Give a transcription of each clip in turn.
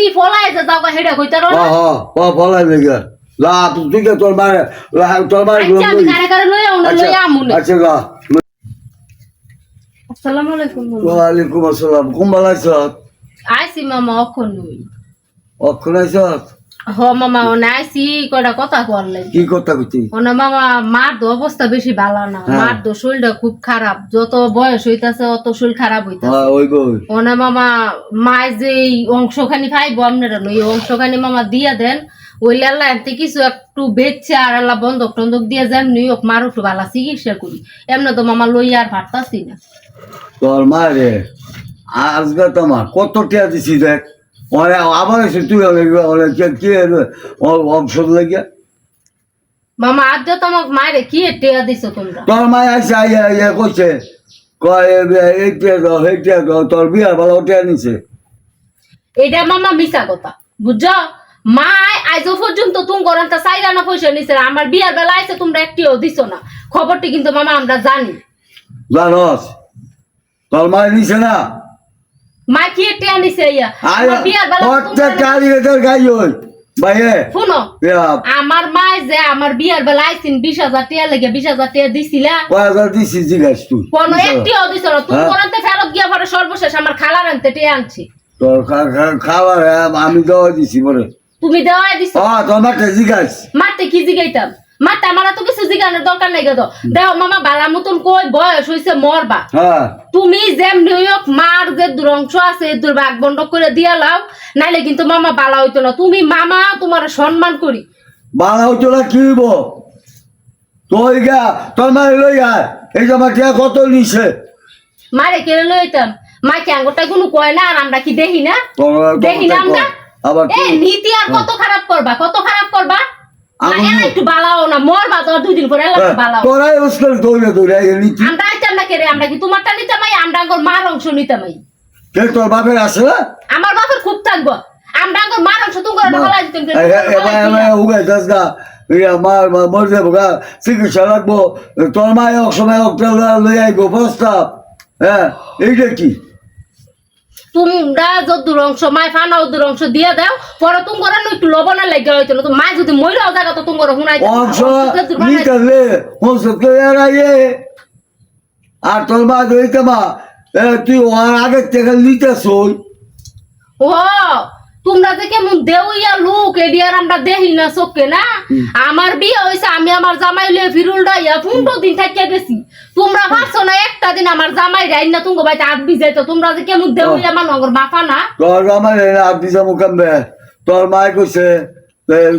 তুমি ফলাই যে যাও হেডা কইতারো না? হ হ ফলাই লেগে লা তুই কে তোর মারে তোর মারে আচ্ছা আমি কারে কারে লই আউন লই আমুনে আচ্ছা গা। আসসালামু আলাইকুম ওয়া আলাইকুম আসসালাম। কোন বালাইছ আছো আইছি মামা অখন নই অক্ষর আছো হ মামা ও আইছি কয়টা কথা করলে কি কথা কইতি? ওনা মামা মার তো অবস্থা বেশি ভালো না। হ্যাঁ। মার তো শরীরটা খুব খারাপ যত বয়স হইতাছে অত শরীর খারাপ হইতাছে হ্যাঁ ওই গো ওনা মামা যে অংশখানি আপনারা ওই অংশখানি মামা দিয়া দেন ওই এতে কিছু একটু বেচছে আর আল্লাহ বন্ধক টন্দক দিয়ে যান নিউ ইয়র্ক মার একটু ভালো চিকিৎসা করি। এমনি তো মামা লই আর ভাবতাছি না। তোর মারে আজকে তোমার কত টিয়া দিছি দেখ? ওরে আবার এসে তুই ওরে কে লাগিয়া মামা আজ তো তোমাক মায়ের কি টেয়া দিছো তোমরা? তোর মায় আছে আইয়া ইয়া কইছে কয় এই টিয়া দাও এই টিয়া দাও তোর বিয়ার ভালো টিয়া নিছে। এটা মামা মিছা কথা বুঝছ? মা আজ পর্যন্ত তুমি করেন তা চাইরা না পয়সা নিছে। আমার বিয়ার বেলা আইছে তোমরা একটিও দিছো না। খবরটি কিন্তু মামা আমরা জানি। জানস তোর মায় নিছে না? মা কি টেয়া নিছে ইয়া। আয় আমার বিয়ার বেলা প্রত্যেক তোমরা- গাই হই। ভাইয়ে শুনো আমার মায় যে আমার বিয়ার বেলা আইছিন বিশ হাজার টিয়া লেগে বিশ হাজার টিয়া দিছিলা। কয় হাজার দিছি জিজ্ঞাস তুই? কোনো একটিও দিছ না। তুমি হ্যাঁ। করাতে ফেরত গিয়া পরে সর্বশেষ আমার খালার আনতে টিয়া আনছি। তোর খা- খা- খাবার আমি দেওয়া দিছি বলে। তুমি দেওয়াই দিছ। হ্যাঁ তোর মাঠে জিজ্ঞাস। মারতে কি জিগাইতাম? মারতে আমার তো কিছু জিগানোর দরকার নাই গেতো দেও মামা বালা মতন কই বয়স হইছে মরবা তুমি যেম নিউইয়র্ক মার যে দুরংশ আছে এ দুর ভাগ করে দিয়া লাও নাইলে কিন্তু মামা বালা হইতো না। তুমি মামা তোমার সম্মান করি বালা তোলা কি হইব? তুই গা তোর মায় লই আয় এই যে আমার টিয়া কত নিছে? মারে কেড়ে লইতাম মা কি কোনো কয় না আর আমরা কি দেখি না দেখি না আমরা নীতি আর কত খারাপ করবা কত খারাপ করবা না, আমি- এলা একটু বালাও না তো দুই দিন পরে এলা একটু বালাও। তোরাই উস্কার দৌড়ে দৌড়ে এই নীতি আমরা আইতাম না কেড়ে আমরা কি তোমারটা নিতামাই আমরা আঙ্গুর মার অংশ নিতামাই কে তোর বাপের আছে না? আমার বাপের খুব থাকব। আমরা আঙ্গুর মার অংশ তুমি করে এবার এবার উগাই গা ইয়া মার যাব গা চিকিৎসা লাগবো। তোর মায় এক সময় লই আইবো প্রস্তাব। হ্যাঁ এইটা কি? তোমরা যদুর অংশ মায় ফানা ওদুর অংশ দিয়ে দাও পরে তুমি করে একটু লবণের লাগিয়ে হইতো না তো মায় যদি মইরাও জায়গা তো তুমি করে নিতে এরাইয়ে আর তোর মা দইতে মা এ, তুই ওর আগের থেকে নিতেছ ও তোমরা যে কেমন দেউইয়া লোক এডিয়ার আমরা দেখি না চোখে না? আমার বিয়ে হয়েছে আমি আমার জামাই লিয়ে ফিরুল ডাইয়া পনেরো দিন থাকিয়া গেছি। তোমরা ভাবছ না একটা দিন আমার জামাই রাইন না তুমি বাইতে আট বিজাইতো? তোমরা যে কেমন দেউইয়া মানুষ বাফা না? তোর জামাই রে আর দিছে মুখাম্বে তোর মায় কইছে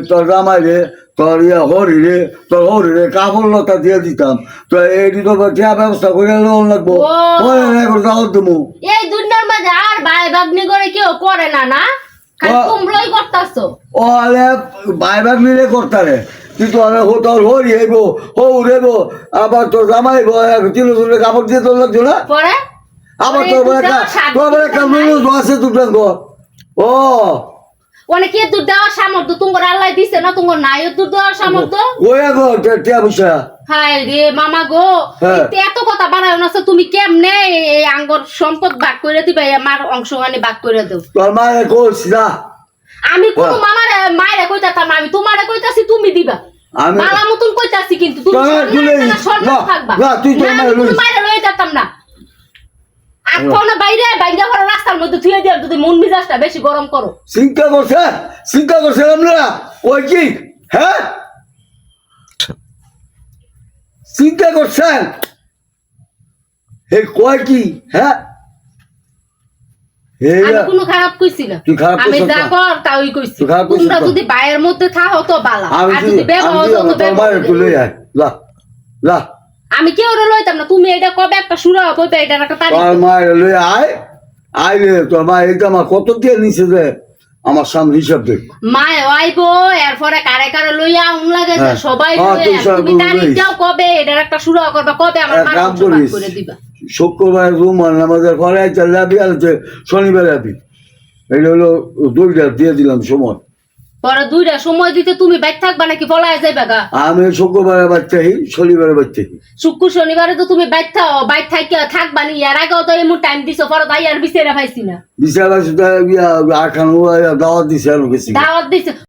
তোর জামাই রে তোর ইয়া হরি রে তোর হরি রে কাপড় লতা দিয়ে দিতাম। তো এইটি তো ঠিয়া ব্যবস্থা করে লোন লাগবো। এই দুনিয়ার মাঝে আর ভাই বাগনি করে কেউ করে না না। তোমরাই করতাছো। ও আলে বাইবার মিলে করতারে। কিন্তু আমি হো তোর হরি হইব হো উড়েব আবার তোর জামাই তিন কাপড় দিয়ে তোর লাগছো না? পরে? আবার তোর বলে তোর আছে দুটো ও অনেকে দূর দেওয়ার সামর্থ্য তোমার আল্লাহ দিছে না তোমার নাই দূর দেওয়ার সামর্থ্য। ওয়া গো টিয়া পয়সা? হায় রে মামা গো হ্যাঁ। এত কথা বাড়ায় না তুমি কেমনে এই আঙ্গর সম্পদ ভাগ করে দিবা আমার ভাগ করে তোর না আমি কোন বাহ। মামার মায়েরা কইতাম আমি তোমারে কইতাছি তুমি দিবা। আমি বালা মতন কইতাছি কিন্তু তুমি থাকবা। না, তুই মায়ের আর কোনো বাইরে রাস্তার মধ্যে থুয়ে দিয়ে যদি মন মিজাজটা বেশি গরম করো। চিন্তা করছে? চিন্তা করছিলাম না ওই কি? হ্যাঁ? চিন্তা করছেন এই কয় কি? হ্যাঁ? আমি কোনো খারাপ কইছি না। যা কইছি। তোমরা যদি মধ্যে থাকো তো বালা। আর যদি তো কেউ লইতাম না? তুমি এটা কবে একটা সুরা কইবে? এটা একটা তারিখ মায়ের লই আয়? আয় তো মা এইটা আমার কত দিয়ে নিছে রে আমার সামনে হিসাব দেখ। মা আইবো এরপরে কারে কারে লইয়া উন লাগে যে হ্যাঁ। সবাই হ্যাঁ, তুমি তারিখ কবে? এটার একটা শুরু করবা কবে আমার কাম করে দিবা? শুক্রবার রুমাল আমাদের ঘরে চলে যাবি আর শনিবার যাবি এটা হলো দুইটা দিয়ে দিলাম সময়। পরে দুইটা সময় দিতে তুমি বাইক থাকবা নাকি পলায় যাইবা গা? আমি শুক্রবারে বাচ্চাহি শনিবারে বাচ্চাহি শুক্র শনিবারে তো তুমি বাইক থাও বাইক থাকি থাকবা নি এর আগেও তো এমন টাইম দিছো পরে তাই আর বিচারে পাইছি না। বিচার আছে দাওয়াত দিছে আর গেছি দাওয়াত দিছে।